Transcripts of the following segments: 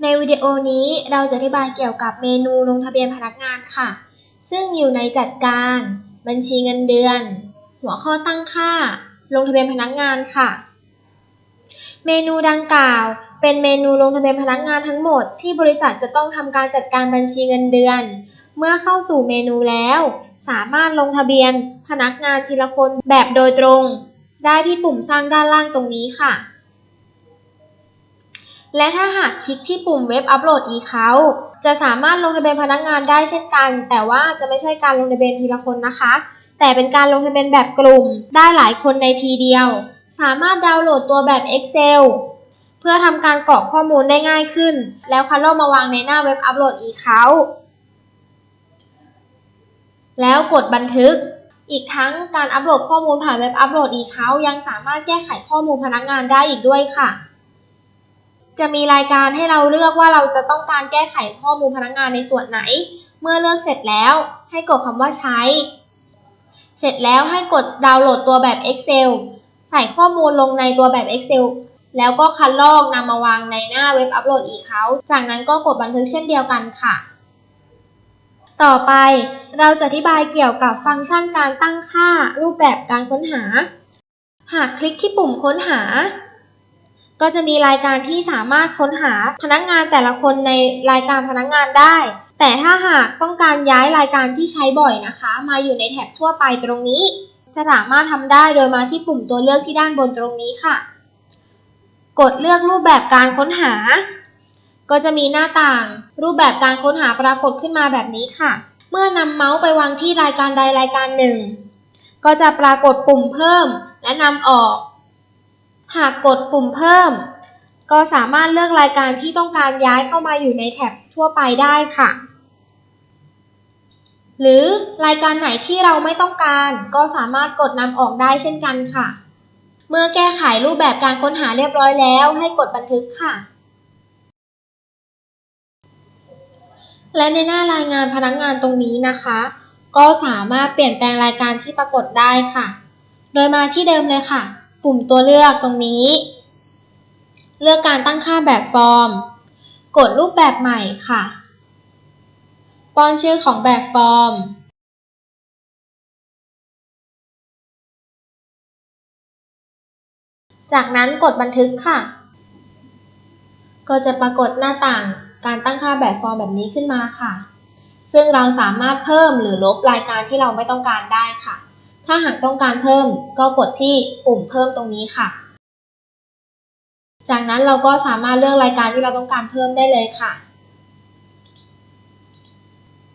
ในวิดีโอนี้เราจะอธิบายเกี่ยวกับเมนูลงทะเบียนพนักงานค่ะ ซึ่งอยู่ในจัดการ บัญชีเงินเดือน หัวข้อตั้งค่า ลงทะเบียนพนักงานค่ะ เมนูดังกล่าวเป็นเมนูลงทะเบียนพนักงานทั้งหมดที่บริษัทจะต้องทำการจัดการบัญชีเงินเดือน เมื่อเข้าสู่เมนูแล้ว สามารถลงทะเบียนพนักงานทีละคนแบบโดยตรง ได้ที่ปุ่มสร้างด้านล่างตรงนี้ค่ะ และถ้าหากคลิกที่ปุ่มเว็บอัปโหลด e-count จะสามารถลงทะเบียนพนักงานได้เช่นกัน แต่ว่าจะไม่ใช่การลงทะเบียนทีละคนนะคะ แต่เป็นการลงทะเบียนแบบกลุ่ม ได้หลายคนในทีเดียว สามารถดาวน์โหลดตัวแบบ Excel เพื่อทำการกรอกข้อมูลได้ง่ายขึ้น แล้วคัดลอกมาวางในหน้าเว็บอัปโหลด e-count แล้วกดบันทึก อีกทั้งการอัปโหลดข้อมูลผ่านเว็บอัปโหลด e-count ยังสามารถแก้ไขข้อมูลพนักงานได้อีกด้วยค่ะ จะมีรายการให้เราเลือกว่าเราจะต้องการแก้ไขข้อมูลพนักงานในส่วนไหน เมื่อเลือกเสร็จแล้วให้กดคำว่าใช้ เสร็จแล้วให้กดดาวน์โหลดตัวแบบ Excel ใส่ข้อมูลลงในตัวแบบ Excel แล้วก็คัดลอกนำมาวางในหน้าเว็บอัปโหลดอีกเขา จากนั้นก็กดบันทึกเช่นเดียวกันค่ะ ต่อไปเราจะอธิบายเกี่ยวกับฟังก์ชันการตั้งค่ารูปแบบการค้นหา หากคลิกที่ปุ่มค้นหา ก็จะมีรายการที่สามารถค้นหาพนักงานแต่ละคนในรายการพนักงานได้ แต่ถ้าหากต้องการย้ายรายการที่ใช้บ่อยนะคะ มาอยู่ในแท็บทั่วไปตรงนี้ จะสามารถทำได้โดยมาที่ปุ่มตัวเลือกที่ด้านบนตรงนี้ค่ะ กดเลือกรูปแบบการค้นหา ก็จะมีหน้าต่าง รูปแบบการค้นหาปรากฏขึ้นมาแบบนี้ค่ะ เมื่อนำเมาส์ไปวางที่รายการใดรายการหนึ่ง ก็จะปรากฏปุ่มเพิ่มและนำออก หากกดปุ่มเพิ่ม ก็สามารถเลือกรายการที่ต้องการย้ายเข้ามาอยู่ในแท็บทั่วไปได้ค่ะ หรือรายการไหนที่เราไม่ต้องการ ก็สามารถกดนำออกได้เช่นกันค่ะ เมื่อแก้ไขรูปแบบการค้นหาเรียบร้อยแล้ว ให้กดบันทึกค่ะ และในหน้ารายงานพนักงานตรงนี้นะคะ ก็สามารถเปลี่ยนแปลงรายการที่ปรากฏได้ค่ะ โดยมาที่เดิมเลยค่ะ ปุ่มตัวเลือกตรงนี้ เลือกการตั้งค่าแบบฟอร์ม กดรูปแบบใหม่ค่ะ ป้อนชื่อของแบบฟอร์ม จากนั้นกดบันทึกค่ะ ก็จะปรากฏหน้าต่างการตั้งค่าแบบฟอร์มแบบนี้ขึ้นมาค่ะ ซึ่งเราสามารถเพิ่มหรือลบรายการที่เราไม่ต้องการได้ค่ะ ถ้าหากต้องการเพิ่มก็กดที่ปุ่มเพิ่มตรงนี้ค่ะ จากนั้นเราก็สามารถเลือกรายการที่เราต้องการเพิ่มได้เลยค่ะ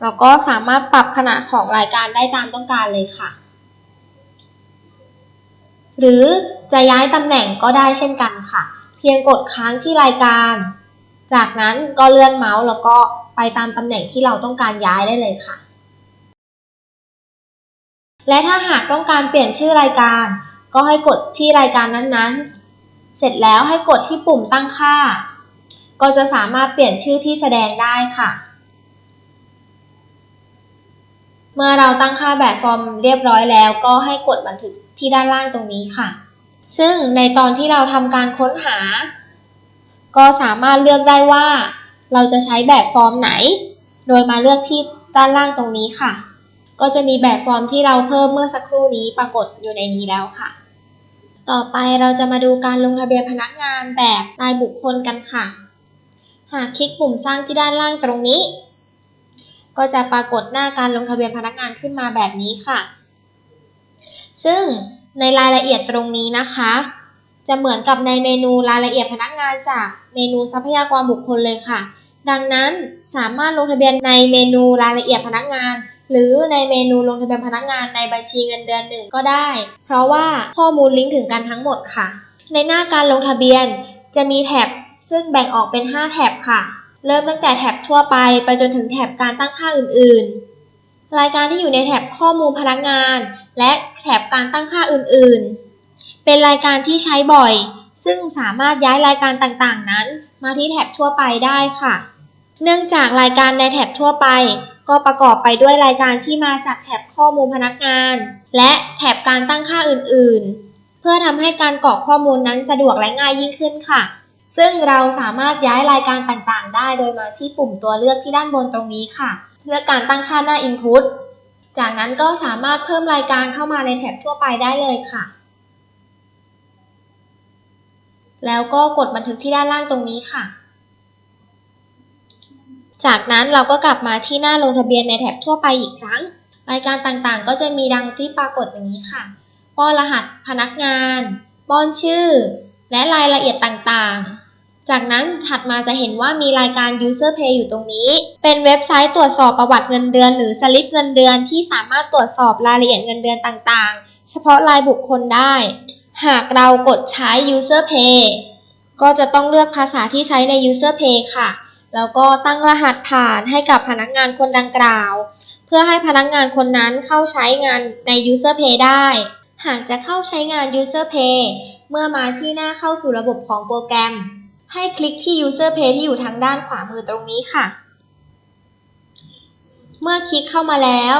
เราก็สามารถปรับขนาดของรายการได้ตามต้องการเลยค่ะ หรือจะย้ายตำแหน่งก็ได้เช่นกันค่ะ เพียงกดค้างที่รายการ จากนั้นก็เลื่อนเมาส์แล้วก็ไปตามตำแหน่งที่เราต้องการย้ายได้เลยค่ะ และถ้าหากต้องการเปลี่ยนชื่อรายการ ก็ให้กดที่รายการนั้นๆ เสร็จแล้วให้กดที่ปุ่มตั้งค่า ก็จะสามารถเปลี่ยนชื่อที่แสดงได้ค่ะ เมื่อเราตั้งค่าแบบฟอร์มเรียบร้อยแล้วก็ให้กดบันทึกที่ด้านล่างตรงนี้ค่ะ ซึ่งในตอนที่เราทำการค้นหา ก็สามารถเลือกได้ว่า เราจะใช้แบบฟอร์มไหน โดยมาเลือกที่ด้านล่างตรงนี้ค่ะ ก็จะมีแบบฟอร์มที่เราเพิ่มเมื่อสักครู่นี้ปรากฏอยู่ในนี้แล้วค่ะ ต่อไปเราจะมาดูการลงทะเบียนพนักงานแบบรายบุคคลกันค่ะ หากคลิกปุ่มสร้างที่ด้านล่างตรงนี้ ก็จะปรากฏหน้าการลงทะเบียนพนักงานขึ้นมาแบบนี้ค่ะ ซึ่งในรายละเอียดตรงนี้นะคะ จะเหมือนกับในเมนูรายละเอียดพนักงานจากเมนูทรัพยากรบุคคลเลยค่ะ ดังนั้นสามารถลงทะเบียนในเมนูรายละเอียดพนักงาน หรือในเมนูลงทะเบียนพนักงานในบัญชีเงินเดือนหนึ่งก็ได้ เพราะว่าข้อมูลลิงก์ถึงกันทั้งหมดค่ะ ในหน้าการลงทะเบียนจะมีแท็บซึ่งแบ่งออกเป็น 5 แท็บค่ะ เริ่มตั้งแต่แท็บทั่วไปไปจนถึงแท็บการตั้งค่าอื่นๆ รายการที่อยู่ในแท็บข้อมูลพนักงาน และแท็บการตั้งค่าอื่นๆ เป็นรายการที่ใช้บ่อย ซึ่งสามารถย้ายรายการต่างๆ นั้น มาที่แท็บทั่วไปได้ค่ะ เนื่องจากรายการในแท็บทั่วไป ก็ประกอบไปด้วยรายการที่มาจากแท็บข้อมูลพนักงาน และแท็บการตั้งค่าอื่นๆ เพื่อทำให้การกรอกข้อมูลนั้นสะดวกและง่ายยิ่งขึ้นค่ะ ซึ่งเราสามารถย้ายรายการต่างๆ ได้โดยมาที่ปุ่มตัวเลือกที่ด้านบนตรงนี้ค่ะ เลือกการตั้งค่าหน้า Input จากนั้นก็สามารถเพิ่มรายการเข้ามาในแท็บทั่วไปได้เลยค่ะ แล้วก็กดบันทึกที่ด้านล่างตรงนี้ค่ะ จากนั้นเราก็กลับมาที่หน้าลงทะเบียนในแท็บทั่วไปอีกครั้ง รายการต่างๆ ก็จะมีดังที่ปรากฏอย่างนี้ค่ะ ป้อนรหัสพนักงาน ป้อนชื่อ และรายละเอียดต่างๆ จากนั้นถัดมาจะเห็นว่ามีรายการ User Pay อยู่ตรงนี้ เป็นเว็บไซต์ตรวจสอบประวัติเงินเดือน หรือสลิปเงินเดือนที่สามารถตรวจสอบรายละเอียดเงินเดือนต่างๆ เฉพาะรายบุคคลได้ หากเรากดใช้ User Pay ก็จะต้องเลือกภาษาที่ใช้ใน User Pay ค่ะ แล้วก็ตั้งรหัสผ่านให้กับพนักงานคนดังกล่าว เพื่อให้พนักงานคนนั้นเข้าใช้งานใน User Pay ได้ หากจะเข้าใช้งาน User Pay เมื่อมาที่หน้าเข้าสู่ระบบของโปรแกรม ให้คลิกที่ User Pay ที่อยู่ทางด้านขวามือตรงนี้ค่ะ เมื่อคลิกเข้ามาแล้ว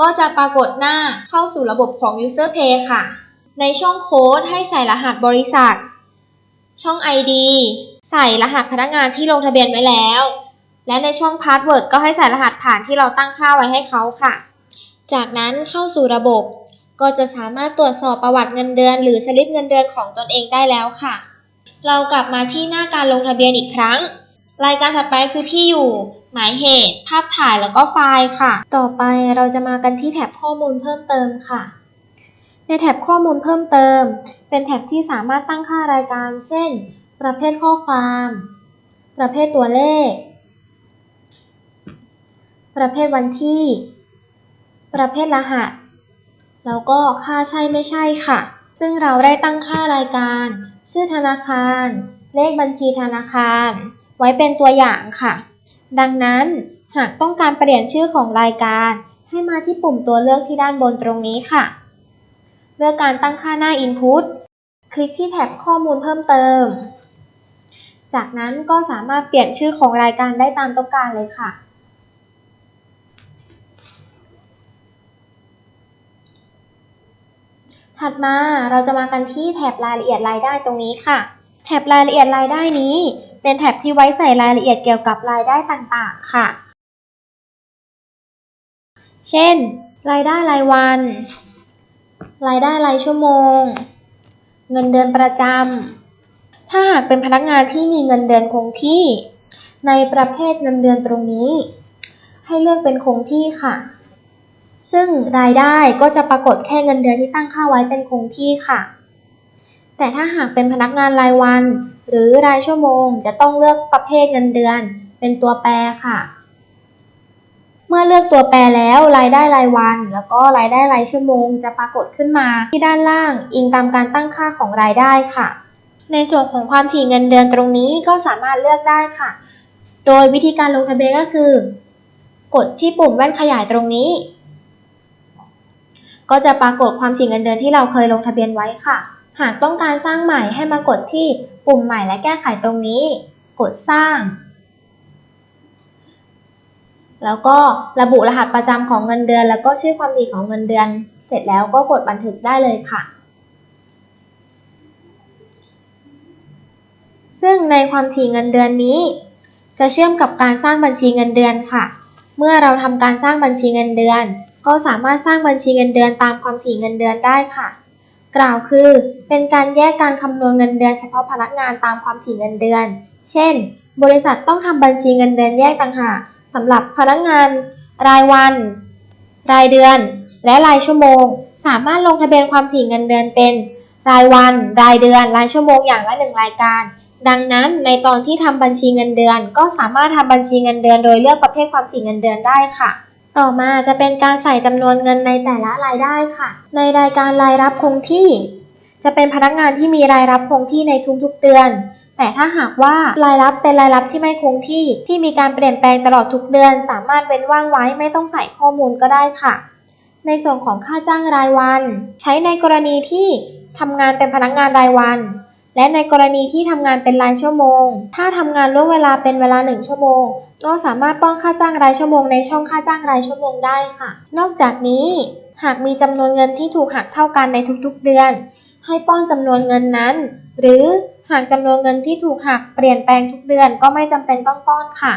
ก็จะปรากฏหน้าเข้าสู่ระบบของ User Pay ค่ะ ในช่องโค้ดให้ใส่รหัสบริษัท ช่อง ID ใส่รหัสพนักงานที่ลงทะเบียนไว้แล้ว และในช่อง Password ก็ให้ใส่รหัสผ่านที่เราตั้งค่าไว้ให้เขาค่ะ จากนั้นเข้าสู่ระบบ ก็จะสามารถตรวจสอบประวัติเงินเดือน หรือสลิปเงินเดือนของตนเองได้แล้วค่ะ เรากลับมาที่หน้าการลงทะเบียนอีกครั้ง รายการถัดไปคือที่อยู่ หมายเหตุ ภาพถ่ายแล้วก็ไฟล์ค่ะ ต่อไปเราจะมากันที่แท็บข้อมูลเพิ่มเติมค่ะ ในแท็บข้อมูลเพิ่มเติม เป็นแท็บที่สามารถตั้งค่ารายการ เช่น ประเภทข้อความ ประเภทตัวเลข ประเภทวันที่ ประเภทรหัส แล้วก็ค่าใช่ไม่ใช่ค่ะ ซึ่งเราได้ตั้งค่ารายการ ชื่อธนาคาร เลขบัญชีธนาคาร ไว้เป็นตัวอย่างค่ะ ดังนั้นหากต้องการเปลี่ยนชื่อของรายการ ให้มาที่ปุ่มตัวเลือกที่ด้านบนตรงนี้ค่ะ เลือกการตั้งค่าหน้า Input คลิกที่แท็บข้อมูลเพิ่มเติม จากนั้นก็สามารถเปลี่ยนชื่อของรายการได้ตามต้องการเลยค่ะ ถัดมาเราจะมากันที่แถบรายละเอียดรายได้ตรงนี้ค่ะแถบรายละเอียดรายได้นี้ เป็นแถบที่ไว้ใส่รายละเอียดเกี่ยวกับรายได้ต่างๆ ค่ะ เช่น รายได้รายวัน รายได้รายชั่วโมง เงินเดือนประจำ ถ้าหากเป็นพนักงานที่มีเงินเดือนคงที่ ในประเภทเงินเดือนตรงนี้ ให้เลือกเป็นคงที่ค่ะ ซึ่งรายได้ก็จะปรากฏแค่เงินเดือนที่ตั้งค่าไว้เป็นคงที่ค่ะ แต่ถ้าหากเป็นพนักงานรายวัน หรือรายชั่วโมง จะต้องเลือกประเภทเงินเดือน เป็นตัวแปรค่ะ เมื่อเลือกตัวแปรแล้วรายได้รายวัน แล้วก็รายได้รายชั่วโมง จะปรากฏขึ้นมาที่ด้านล่างอิงตามการตั้งค่าของรายได้ค่ะ ในส่วนของความถี่เงินเดือนตรงนี้ก็สามารถเลือกได้ค่ะ โดยวิธีการลงทะเบียนก็คือ กดที่ปุ่มแว่นขยายตรงนี้ ก็จะปรากฏความถี่เงินเดือนที่เราเคยลงทะเบียนไว้ค่ะ หากต้องการสร้างใหม่ให้มากดที่ปุ่มใหม่และแก้ไขตรงนี้ กดสร้าง แล้วก็ระบุรหัสประจำของเงินเดือน แล้วก็ชื่อความถี่ของเงินเดือน เสร็จแล้วก็กดบันทึกได้เลยค่ะ ซึ่งในความถี่เงินเดือนนี้ จะเชื่อมกับการสร้างบัญชีเงินเดือนค่ะ เมื่อเราทำการสร้างบัญชีเงินเดือน ก็สามารถสร้างบัญชีเงินเดือนตามความถี่เงินเดือนได้ค่ะ กล่าวคือ เป็นการแยกการคำนวณเงินเดือนเฉพาะพนักงานตามความถี่เงินเดือน เช่น บริษัทต้องทำบัญชีเงินเดือนแยกต่างหาก สำหรับพนักงาน รายวัน รายเดือน และรายชั่วโมง สามารถลงทะเบียนความถี่เงินเดือนเป็น รายวัน รายเดือน รายชั่วโมงอย่างละหนึ่งรายการ ดังนั้นในตอนที่ทำบัญชีเงินเดือน ก็สามารถทำบัญชีเงินเดือนโดยเลือกประเภทความถี่เงินเดือนได้ค่ะต่อมาจะเป็นการใส่จำนวนเงินในแต่ละรายได้ค่ะ ในรายการรายรับคงที่ จะเป็นพนักงานที่มีรายรับคงที่ในทุกๆเดือน แต่ถ้าหากว่ารายรับเป็นรายรับที่ไม่คงที่ที่มีการเปลี่ยนแปลงตลอดทุกเดือน สามารถเว้นว่างไว้ไม่ต้องใส่ข้อมูลก็ได้ค่ะ ในส่วนของค่าจ้างรายวัน ใช้ในกรณีที่ทำงานเป็นพนักงานรายวัน และในกรณีที่ทำงานเป็นรายชั่วโมง ถ้าทำงานล่วงเวลาเป็นเวลาหนึ่งชั่วโมง ก็สามารถป้องค่าจ้างรายชั่วโมงในช่องค่าจ้างรายชั่วโมงได้ค่ะ นอกจากนี้ หากมีจำนวนเงินที่ถูกหักเท่ากันในทุกๆเดือน ให้ป้อนจำนวนเงินนั้น หรือ หากจำนวนเงินที่ถูกหักเปลี่ยนแปลงทุกเดือนก็ไม่จำเป็นต้องป้อนค่ะ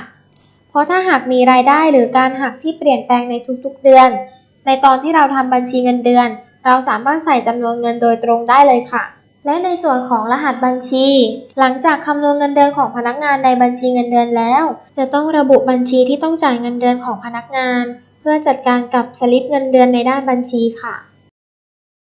เพราะถ้าหากมีรายได้หรือการหักที่เปลี่ยนแปลงในทุกๆเดือน ในตอนที่เราทำบัญชีเงินเดือน เราสามารถใส่จำนวนเงินโดยตรงได้เลยค่ะ และในส่วนของรหัสบัญชี หลังจากคำนวณเงินเดือนของพนักงานในบัญชีเงินเดือนแล้ว จะต้องระบุบัญชีที่ต้องจ่ายเงินเดือนของพนักงาน เพื่อจัดการกับสลิปเงินเดือนในด้านบัญชีค่ะ